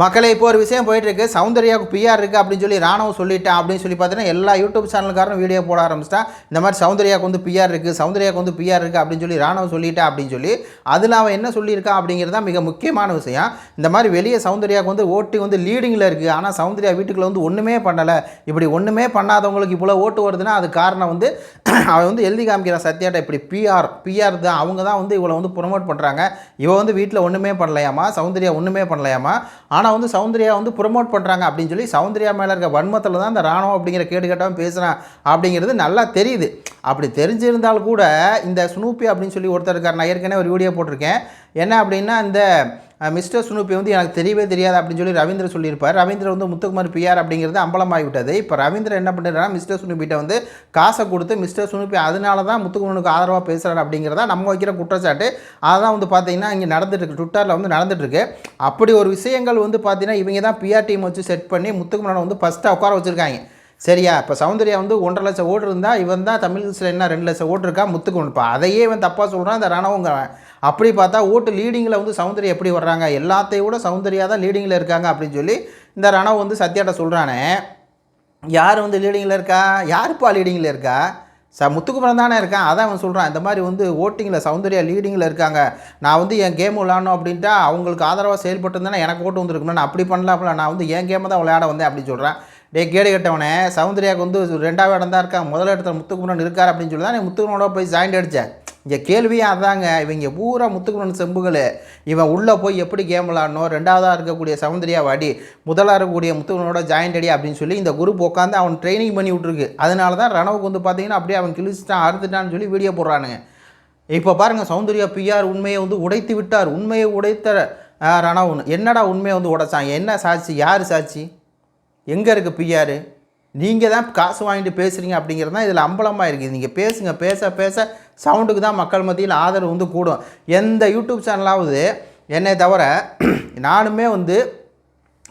மக்களே இப்போ ஒரு விஷயம் போயிட்டுருக்கு. சௌந்தர்யாவுக்கு பிஆர் இருக்குது அப்படின்னு சொல்லி ராணுவம் சொல்லிட்டேன் அப்படின்னு சொல்லி பார்த்தீங்கன்னா எல்லா யூடியூப் சேனல்காரரும் வீடியோ போட ஆரம்பிச்சிட்டான் இந்த மாதிரி சௌந்தர்யாவுக்கு வந்து பிஆர் இருக்குது சௌந்தர்யாவுக்கு வந்து பிஆர் இருக்குது அப்படின்னு சொல்லி ராணுவம் சொல்லிட்டேன் அப்படின்னு சொல்லி அதில் அவன் என்ன சொல்லியிருக்கான் அப்படிங்கிறது தான் மிக முக்கியமான விஷயம். இந்த மாதிரி வெளியே சௌந்தர்யாவுக்கு வந்து ஓட்டு வந்து லீடிங்கில் இருக்குது ஆனால் சௌந்தர்யா வீட்டுக்குள்ள வந்து ஒன்றுமே பண்ணலை. இப்படி ஒன்றுமே பண்ணாதவங்களுக்கு இவ்வளோ ஓட்டு வருதுன்னா அது காரணம் வந்து அவன் வந்து எழுதி காமிக்கிறான் சத்யாட்ட இப்படி பிஆர் பிஆர் தான் அவங்க தான் வந்து இவளை வந்து ப்ரொமோட் பண்ணுறாங்க இவன் வந்து வீட்டில் ஒன்றுமே பண்ணலையாமா? சௌந்தர்யா ஒன்றுமே பண்ணலையாமா? ஆனால் வந்து சௌந்தர்யா வந்து ப்ரொமோட் பண்ணுறாங்க அப்படின்னு சொல்லி சௌந்தர்யா மேலே இருக்க வன்மத்தில் தான் இந்த ராணுவம் அப்படிங்கிற கேடு பேசுகிறான் அப்படிங்கிறது நல்லா தெரியுது. அப்படி தெரிஞ்சிருந்தால் கூட இந்த ஸ்னூப்பி அப்படின்னு சொல்லி ஒருத்தர் இருக்கார். நான் ஏற்கனவே ஒரு வீடியோ போட்டிருக்கேன். என்ன அப்படின்னா இந்த மிஸ்டர் சுனுப்பி வந்து எனக்கு தெரியவே தெரியாது அப்படின்னு சொல்லி ரவீந்திர சொல்லியிருப்பார். ரவீந்திர வந்து முத்துக்குமார் பிஆர் அப்படிங்கிறது அம்பலமாகிவிட்டது. இப்போ ரவீந்திர என்ன பண்ணுறாருன்னா மிஸ்டர் சுனுப்பிட்ட வந்து காசை கொடுத்து மிஸ்டர் சுனுப்பி அதனால தான் முத்துக்குமனுக்கு ஆதரவாக பேசுகிறார் அப்படிங்கிறத நம்ம வைக்கிற குற்றச்சாட்டு. அதான் வந்து பார்த்தீங்கன்னா இங்கே நடந்துட்டு ட்விட்டரில் வந்து நடந்துட்டுருக்கு அப்படி ஒரு விஷயங்கள் வந்து பார்த்தீங்கன்னா இவங்க தான் பிஆர் டீம் வச்சு செட் பண்ணி முத்துக்குமரனை வந்து ஃபஸ்ட்டாக உட்கார வச்சுருக்காங்க. சரியா? இப்போ சௌந்தர்யா வந்து ஒன்றரை லட்சம் ஓட்டு இருந்தால் இவன் தான் தமிழ் என்ன ரெண்டு லட்சம் ஓட்டு இருக்கா? முத்துக்குமன் இப்போ அதையே இவன் தப்பாக சொல்கிறான் இந்த ரணவங்கிறவன். அப்படி பார்த்தா ஓட்டு லீடிங்கில் வந்து சௌந்தர்யா எப்படி வர்றாங்க? எல்லாத்தையும் விட சௌந்தர்யா தான் லீடிங்கில் இருக்காங்க அப்படின்னு சொல்லி இந்த ரணவ் வந்து சத்யாட்ட சொல்கிறானே யார் வந்து லீடிங்கில் இருக்கா? யாருப்பா லீடிங்கில் இருக்கா? ச முத்துக்குமரன் தானே இருக்கான். அதான் அவன் சொல்கிறான் இந்த மாதிரி வந்து ஓட்டிங்கில் சௌந்தர்யா லீடிங்கில் இருக்காங்க. நான் வந்து என் கேம் விளாடணும் அப்படின்ட்டா அவங்களுக்கு ஆதரவாக செயல்பட்டு எனக்கு ஓட்டு வந்துருக்கணும் நான் அப்படி பண்ணலாம்ல. நான் வந்து என் கேமை தான் விளையாட வந்தேன் அப்படின்னு சொல்கிறேன் டே கேடு கட்டவனே. சௌந்தர்யாவுக்கு வந்து ரெண்டாவது இடம் தான் இருக்கான். முதல் இடத்துல முத்துக்குமரன் இருக்கார் அப்படின்னு சொல்லி தான் நீ முத்துக்குமரனோட போய் ஜாயிண்ட் அடித்தேன் இங்கே கேள்வியே அதாங்க இவங்க பூரா முத்துக்குமரன் செம்புகள். இவன் உள்ளே போய் எப்படி கேம் விளாடணும்? ரெண்டாவதாக இருக்கக்கூடிய சௌந்தர்யா வாடி முதலாக இருக்கக்கூடிய முத்துக்குமரனோட ஜாயிண்ட் அடி அப்படின்னு சொல்லி இந்த குரூப் உட்காந்து அவன் ட்ரைனிங் பண்ணி விட்ருக்கு அதனால தான் ரணவுக்கு வந்து பார்த்தீங்கன்னா அப்படியே அவன் கிழிச்சிட்டான் அறுத்துட்டான்னு சொல்லி வீடியோ போடுறானுங்க. இப்போ பாருங்கள் சௌந்தர்யா பிஆர் உண்மையை வந்து உடைத்து விட்டார். உண்மையை உடைத்த ஆஹ், ரணவன். என்னடா உண்மையை வந்து உடைச்சான்? என்ன சாட்சி? யார் சாட்சி? எங்கே இருக்குது பிஆர் நீங்கள் தான் காசு வாங்கிட்டு பேசுகிறீங்க அப்படிங்கிறது தான் இதில் அம்பலமாக இருக்குது. நீங்கள் பேசுங்க பேச பேச சவுண்டுக்கு தான் மக்கள் மத்தியில் ஆதரவு வந்து கூடும். எந்த யூடியூப் சேனலாவது என்னை தவிர நானுமே வந்து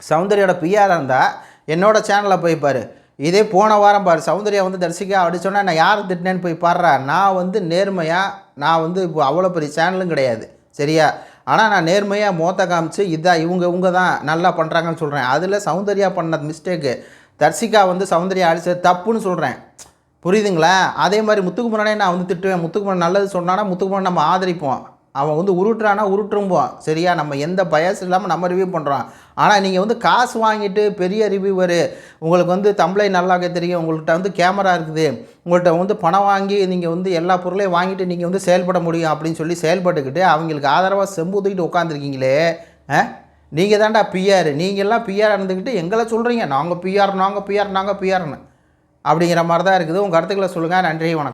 சௌந்தர்யோட பிஆராக இருந்தால் என்னோட சேனலில் போய் பாரு. இதே போன வாரம் பாரு சௌந்தர்யா வந்து தரிசிக்கா அப்படி சொன்னால் நான் யார் திட்டினேன்னு போய் பாடுறா நான் வந்து நேர்மையாக நான் வந்து இப்போ அவ்வளோ பெரிய சேனலும் கிடையாது. சரியா? ஆனால் நான் நேர்மையாக மோத்த காமிச்சு இதான் இவங்க இவங்க தான் நல்லா பண்ணுறாங்கன்னு சொல்கிறேன் அதில் சௌந்தர்யா பண்ண மிஸ்டேக்கு தர்சிகா வந்து சௌந்தர்யா அடிச்சது தப்புன்னு சொல்கிறேன் புரியுதுங்களா? அதே மாதிரி முத்துக்குமரனே நான் வந்து திட்டுவேன். முத்துக்குமரன் நல்லது சொன்னானா முத்துக்குமரன் நம்ம ஆதரிப்போம். அவன் வந்து உருட்டுறானா உருட்டுரும்போம். சரியா? நம்ம எந்த பயசும் இல்லாமல் நம்ம ரிவ்யூ பண்ணுறோம் ஆனால் நீங்கள் வந்து காசு வாங்கிட்டு பெரிய ரிவ்யூவர் உங்களுக்கு வந்து தம்பளை நல்லாக்க தெரியும். உங்கள்கிட்ட வந்து கேமரா இருக்குது. உங்கள்கிட்ட வந்து பணம் வாங்கி நீங்கள் வந்து எல்லா பொருளையும் வாங்கிட்டு நீங்கள் வந்து செயல்பட முடியும் அப்படின்னு சொல்லி செயல்பட்டுக்கிட்டு அவங்களுக்கு ஆதரவாக செம்பு செம்பூத்திக்கிட்டு உட்காந்துருக்கீங்களே ஆ? நீங்கள் தான்டா பிஆர் நீங்கள்லாம் பிஆர் இருந்துக்கிட்டு எங்களை சொல்கிறீங்க நாங்கள் பிஆர் நாங்கள் பிஆர் நாங்கள் பிஆர்னு அப்படிங்கிற மாதிரி தான் இருக்குது. உங்கள் கருத்துக்களை சொல்லுங்கள் நன்றி வணக்கம்.